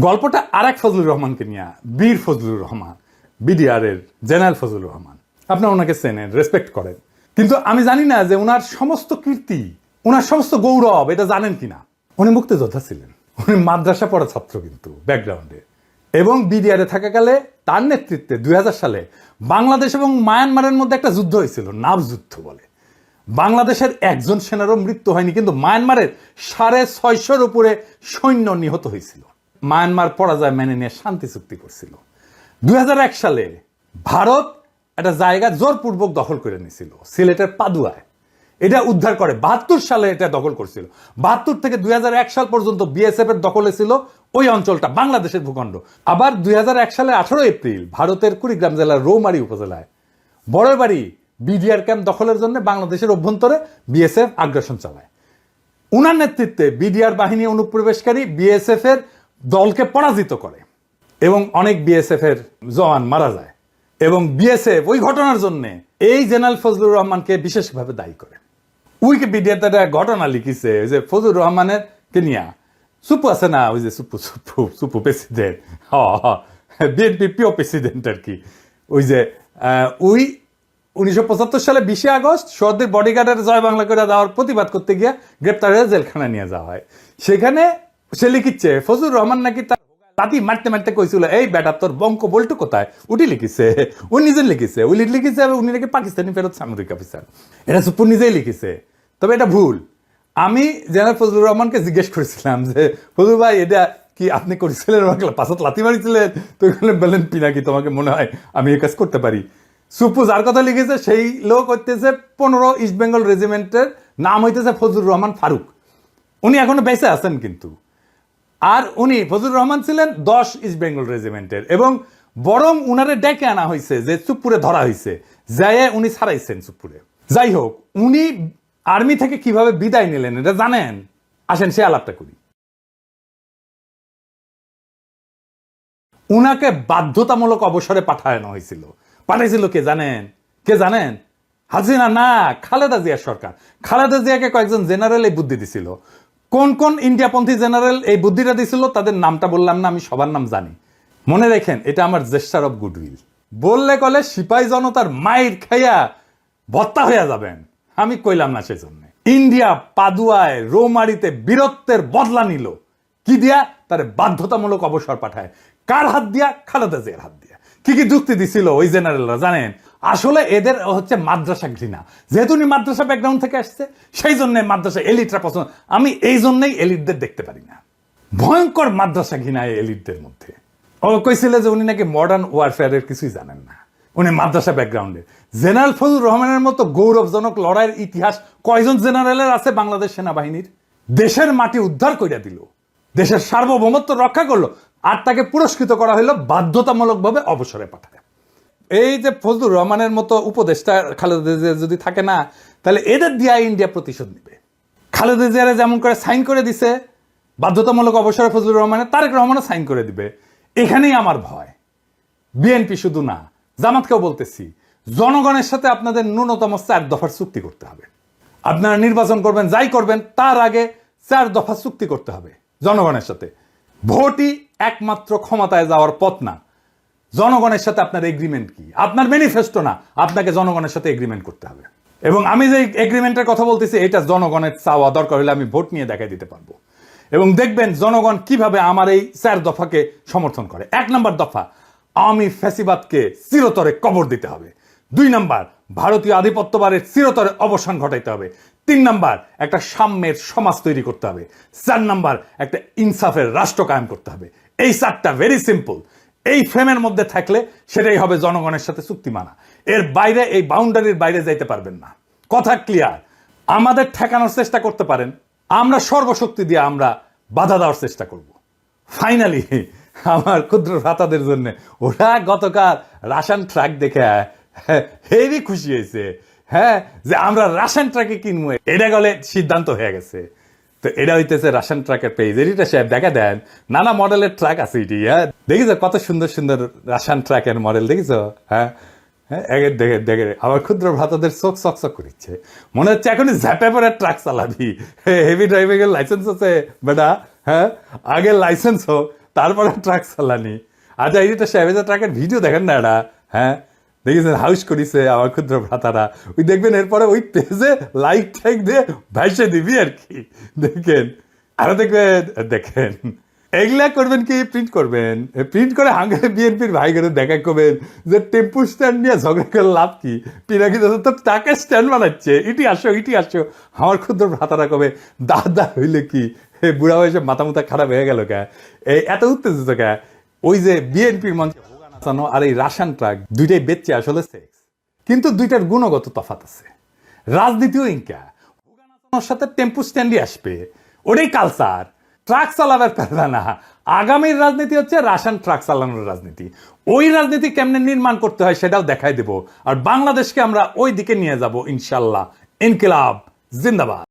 গল্পটা আর এক ফজলুর রহমানকে নিয়ে, বীর ফজলুর রহমান বিডিআর এর জেনারেল ফজলুর রহমান। আপনার ওনাকে চেনেন রেসপেক্ট করেন। কিন্তু আমি জানি না যে ওনার সমস্ত কীর্তি ওনার সমস্ত গৌরব এটা জানেন কিনা। উনি মুক্তিযোদ্ধা ছিলেন। উনি মাদ্রাসা পড়া ছাত্র কিন্তু ব্যাকগ্রাউন্ডে এবং বিডিআরে থাকাকালে তার নেতৃত্বে দুই হাজার সালে বাংলাদেশ এবং মায়ানমারের মধ্যে একটা যুদ্ধ হয়েছিল নাভ যুদ্ধ বলে। বাংলাদেশের একজন সেনারও মৃত্যু হয়নি, কিন্তু মায়ানমারের সাড়ে ছয়শোর উপরে সৈন্য নিহত হয়েছিল। মায়ানমার পরাজয় মেনে নিয়ে শান্তি চুক্তি করছিল। দুই সালে ভারত একটা জায়গা জোরপূর্বক দখল করে নিয়েছিল, সিলেটের পাদুয়ায়। এটা উদ্ধার করে বাহাত্তর সালে এটা দখল করছিল। বাহাত্তর থেকে দুই সাল পর্যন্ত বিএসএফ এর দখলে ছিল ওই অঞ্চলটা, বাংলাদেশের ভূখণ্ড। আবার দুই সালে আঠারো এপ্রিল ভারতের কুড়িগ্রাম জেলার রৌমারী উপজেলায়। বড় বাড়ি বিডিআর ক্যাম্প দখলের জন্য বাংলাদেশের অভ্যন্তরে বিএসএফ আগ্রাসন চালায়। উনার নেতৃত্বে বিডিআর বাহিনী অনুপ্রবেশকারী বিএসএফ এর দলকে পরাজিত করে এবং অনেক বিএসএফ এর জওয়ান মারা যায়। এবং বিএসএফ ওই ঘটনার জন্য এই জেনারেল ফজলুর রহমানকে বিশেষভাবে দায়ী করে। উইকিপিডিয়াতে একটা ঘটনা লিখিছে, ওই যে ফজলুর রহমানের কে নিয়া সুপু আছে না? ওই যে সুপু সুপু সুপু প্রেসিডেন্ট। বিএনপি পিও প্রেসিডেন্ট আর কি। ওই যে ওই উনিশশো পঁচাত্তর সালে বিশে আগস্ট সর্দির বডিগার্ডের জয় বাংলা করে দেওয়ার প্রতিবাদ করতে গিয়ে গ্রেপ্তার হয়ে জেলখানা নিয়ে যাওয়া হয়। সেখানে সে লিখিচ্ছে ফজলুর রহমান নাকি তার তাতি মারতে মারতে কইছিল, এই বেটা, তোর বঙ্ক বল্টু কোথায়? উঠি লিখিছে ও নিজে লিখিছে, উনি লিখিছে উনি নাকি পাকিস্তানি ফেরত সামরিক অফিসার। এটা সুপুর নিজেই লিখিছে। তবে এটা ভুল। আমি জেনারেল ফজলুর রহমানকে জিজ্ঞেস করেছিলাম যে, ফজলুর ভাই, এটা কি আপনি করেছিলেন? আমাকে পাশাত লাথি মারিছিলেন? তো এখানে বললেন পিনাকি তোমাকে মনে হয় আমি এই কাজ করতে পারি? সুপু যার কথা লিখেছে, সেই লোক হইতেছে পনেরো ইস্ট বেঙ্গল রেজিমেন্টের নাম হইতেছে ফজলুর রহমান ফারুক। উনি এখনও বেঁচে আছেন কিন্তু। আর উনি ফজলুর রহমান ছিলেন দশ ইস্ট বেঙ্গল রেজিমেন্টের। এবং বরং উনারে ডেকে আনা হয়েছে যে চুপপুরে ধরা হয়েছে যাইয়ে উনি ছাড়াইছেন চুপপুরে যাই হোক, উনি আর্মি থেকে কীভাবে বিদায় নিলেন এটা জানেন? আসেন সে আলাপটা করি। উনাকে বাধ্যতামূলক অবসরে পাঠানো হয়েছিল পাঠাইছিল কে জানেন? কে জানেন? হাজিনা না, খালেদা জিয়ার সরকার। খালেদা জিয়াকে কয়েকজন জেনারেল এই বুদ্ধি দিছিল। কোন কোন ইন্ডিয়াপন্থী জেনারেল এই বুদ্ধিটা দিছিল, তাদের নামটা বললাম না, আমি সবার নাম জানি। মনে রেখেন, এটা আমার জেস্টার অফ গুডউইল। বললে কলে সিপাই জনতার মায়ের খাইয়া ভত্তা হইয়া যাবেন। আমি কইলাম না সেজন্য। ইন্ডিয়া পাদুয়ায় রোমারিতে বীরত্বের বদলা নিল। কি দিয়া? তার বাধ্যতামূলক অবসর পাঠায়। কার হাত দিয়া? খালেদা জিয়ার হাত দিয়া। কি কি যুক্তি দিছিল ওই জেনারেলরা, জানেন? আসলে এদের হচ্ছে মাদ্রাসা ঘৃণা। যেহেতু উনি মাদ্রাসা ব্যাকগ্রাউন্ড থেকে আসছে, সেই জন্য মাদ্রাসা এলিটরা পছন্দ। আমি এই জন্যই এলিটদের দেখতে পারি না। ভয়ঙ্কর মাদ্রাসা ঘৃণা এই এলিটদের মধ্যে। ও কইছিল যে উনি নাকি মডার্ন ওয়ারফেয়ারের কিছুই জানেন না। উনি মাদ্রাসা ব্যাকগ্রাউন্ডে জেনারেল ফজলুর রহমানের মতো গৌরবজনক লড়াইয়ের ইতিহাস কয়জন জেনারেলের আছে বাংলাদেশ সেনাবাহিনীর? দেশের মাটি উদ্ধার করিয়া দিল। দেশের সার্বভৌমত্ব রক্ষা করল। আর তাকে পুরস্কৃত করা হলো বাধ্যতামূলকভাবে অবসরে পাঠায় এই যে ফজলুর রহমানের মতো উপদেষ্টা খালেদা জিয়া যদি থাকে না, তাহলে এদের দিয়া ইন্ডিয়া প্রতিশোধ নিবে। খালেদা জিয়ারে যেমন করে সাইন করে দিছে, বাধ্যতামূলক অবসরে ফজলুর রহমানের তারেক রহমানও সাইন করে দিবে। এখানেই আমার ভয়। বিএনপি শুধু না, জামাতকেও বলতেছি, জনগণের সাথে আপনাদের ন্যূনতম চার দফার চুক্তি করতে হবে। আপনারা নির্বাচন করবেন, যাই করবেন, তার আগে চার দফা চুক্তি করতে হবে জনগণের সাথে। ভোটই একমাত্র ক্ষমতায় যাওয়ার পথ না। জনগণের সাথে আপনার এগ্রিমেন্ট কি? আপনার ম্যানিফেস্টো না। আপনাকে জনগণের সাথে এগ্রিমেন্ট করতে হবে। এবং আমি যে এগ্রিমেন্টের কথা বলতেছি, এটা জনগণের চাওয়া। দরকার হলে আমি ভোট নিয়ে দেখাই দিতে পারব। এবং দেখবেন, জনগণ কীভাবে আমার এই চার দফাকে সমর্থন করে। এক নম্বর দফা আওয়ামী ফ্যাসিবাদকে চিরতরে কবর দিতে হবে। দুই নাম্বার, ভারতীয় আধিপত্যবাদের চিরতরে অবসান ঘটাইতে হবে। তিন নাম্বার, একটা সাম্যের সমাজ তৈরি করতে হবে। চার নাম্বার, একটা ইনসাফের রাষ্ট্র কায়েম করতে হবে। এই চারটা ভেরি সিম্পল এই ফ্রেমের মধ্যে থাকলে সেটাই হবে জনগণের সাথে চুক্তি মানা। এর বাইরে, এই বাউন্ডারির বাইরে যাইতে পারবেন না। কথা ক্লিয়ার আমাদের ঠেকানোর চেষ্টা করতে পারেন। আমরা সর্বশক্তি দিয়ে আমরা বাধা দেওয়ার চেষ্টা করব। ফাইনালি আমার ক্ষুদ্র ভ্রাতাদের জন্য। ওরা গতকাল রাশান ট্রাক দেখে, হেভি খুশি হয়েছে। হ্যাঁ যে আমরা রাশান ট্রাকে কিনবো, এটা গেলে সিদ্ধান্ত হয়ে গেছে। তো এটা হইতেছে রাশান ট্রাকের পেজ এটা সাহেব দেখা দেন, নানা মডেলের ট্রাক আছে এটি হ্যাঁ? দেখিস কত সুন্দর সুন্দর রাশান ট্রাকের মডেল দেখিস হ্যাঁ? হ্যাঁ একে দেখে দেখে, আমার ক্ষুদ্র ভ্রাতাদের চোখ চক চক করিচ্ছে। মনে হচ্ছে এখনই ঝ্যাপে পরে ট্রাক চালাবি। হেভি ড্রাইভিং এর লাইসেন্স আছে, বেটা হ্যাঁ? আগে লাইসেন্স হোক, তারপরে ট্রাক চালানি। আচ্ছা এই যে সাহেবেজা ট্রাকের ভিডিও দেখেন না এটা হ্যাঁ? দেখেছেন হাউস করিছে আমার ক্ষুদ্র ভ্রাতারা। ওই দেখবেন এরপরে ওই পেজে লাইক টাইক দিয়ে ভাইসে দিবি আর কি। দেখেন। আরও দেখবেন, দেখেন। এগুলা করবেন কি? প্রিন্ট করবেন। প্রিন্ট করে হাঙ্গারে বিএনপির ভাই করে দেখা করবেন যে টেম্পু স্ট্যান্ড নিয়ে ঝগড়া করে লাভ কি? পিনাকি দাদা তো তাকে স্ট্যান্ড বানাচ্ছে। ইটি আসো ইটি আসো। আমার ক্ষুদ্র ভ্রাতারা কবে, দাদা, হইলে কি? বুড়া বয়সে মাথা মুথা খারাপ হয়ে গেল কে? এই এত উত্তেজিত কে? ওই যে বিএনপির মঞ্চে হোগা নাচানো আর এই রাশান ট্রাক দুইটাই বেচছে আসলে সেক্স কিন্তু দুইটার গুণগত তফাত আছে। রাজনীতিও ইনকা। হোগা নাচানোর সাথে টেম্পু স্ট্যান্ডই আসবে। ওটাই কালচার ট্রাক চালাবার পারবে না। আগামীর রাজনীতি হচ্ছে রাশান ট্রাক চালানোর রাজনীতি। ওই রাজনীতি কেমনে নির্মাণ করতে হয় সেটাও দেখাই দেব। আর বাংলাদেশকে আমরা ওই দিকে নিয়ে যাব, ইনশাল্লাহ। ইনকিলাব। জিন্দাবাদ।